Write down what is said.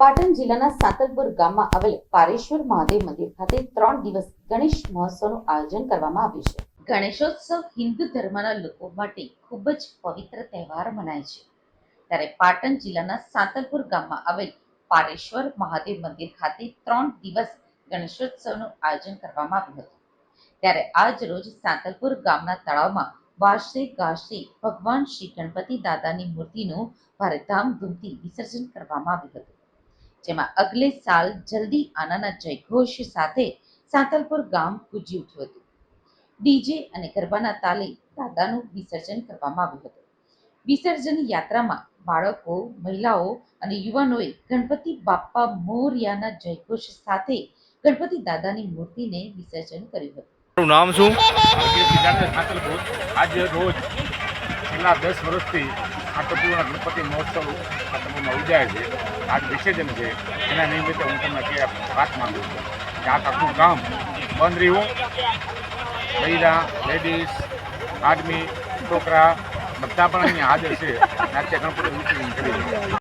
પાટણ જિલ્લાના સાંતલપુર ગામમાં આવેલ પારેશ્વર મહાદેવ મંદિર ખાતે ત્રણ દિવસ ગણેશ મહોત્સવનું આયોજન કરવામાં આવ્યું છે. ગણેશોત્સવ હિન્દુ ધર્મના લોકો માટે ખૂબ જ પવિત્ર તહેવાર મનાય છે. ત્યારે પાટણ જિલ્લાના સાંતલપુર ગામમાં આવેલ પારેશ્વર મહાદેવ મંદિર ખાતે ત્રણ દિવસ ગણેશોત્સવનું આયોજન કરવામાં આવ્યું હતું. ત્યારે આજ રોજ સાંતલપુર ગામના તળાવમાં વાર્ષે ગાશે ભગવાન શ્રી ગણપતિ દાદાની મૂર્તિનું ભારે ધામધૂમથી વિસર્જન કરવામાં આવ્યું હતું. જેમાં અગલે સાલ જલ્દી આનાના જયઘોષ સાથે સાંતલપુર ગામ ગુજી ઉઠ્યું હતું. ડીજે અને ગરબાના તાલે દાદાનું વિસર્જન કરવામાં આવ્યું હતું. વિસર્જન યાત્રામાં બાળકો, મહિલાઓ અને યુવાનોએ ગણપતિ બાપ્પા મોરિયાના જયઘોષ સાથે ગણપતિ દાદાની મૂર્તિને વિસર્જન કર્યું હતું. મારું નામ શું? આજે રોજ છેલ્લા દસ વર્ષથી સાંતલપુરના ગણપતિ મહોત્સવ સાંતલપુરમાં ઉજાય છે. આજ વિસર્જન છે. એના નિમિત્તે હું તમને કે વાત માંગુ છું કે આ આખું ગામ બંધ રહ્યું. મહિલા લેડીઝ આદમી, છોકરા બધા પણ અહીંયા હાજર છે. નાટ્ય ગણપતિ વિસર્જન કરી.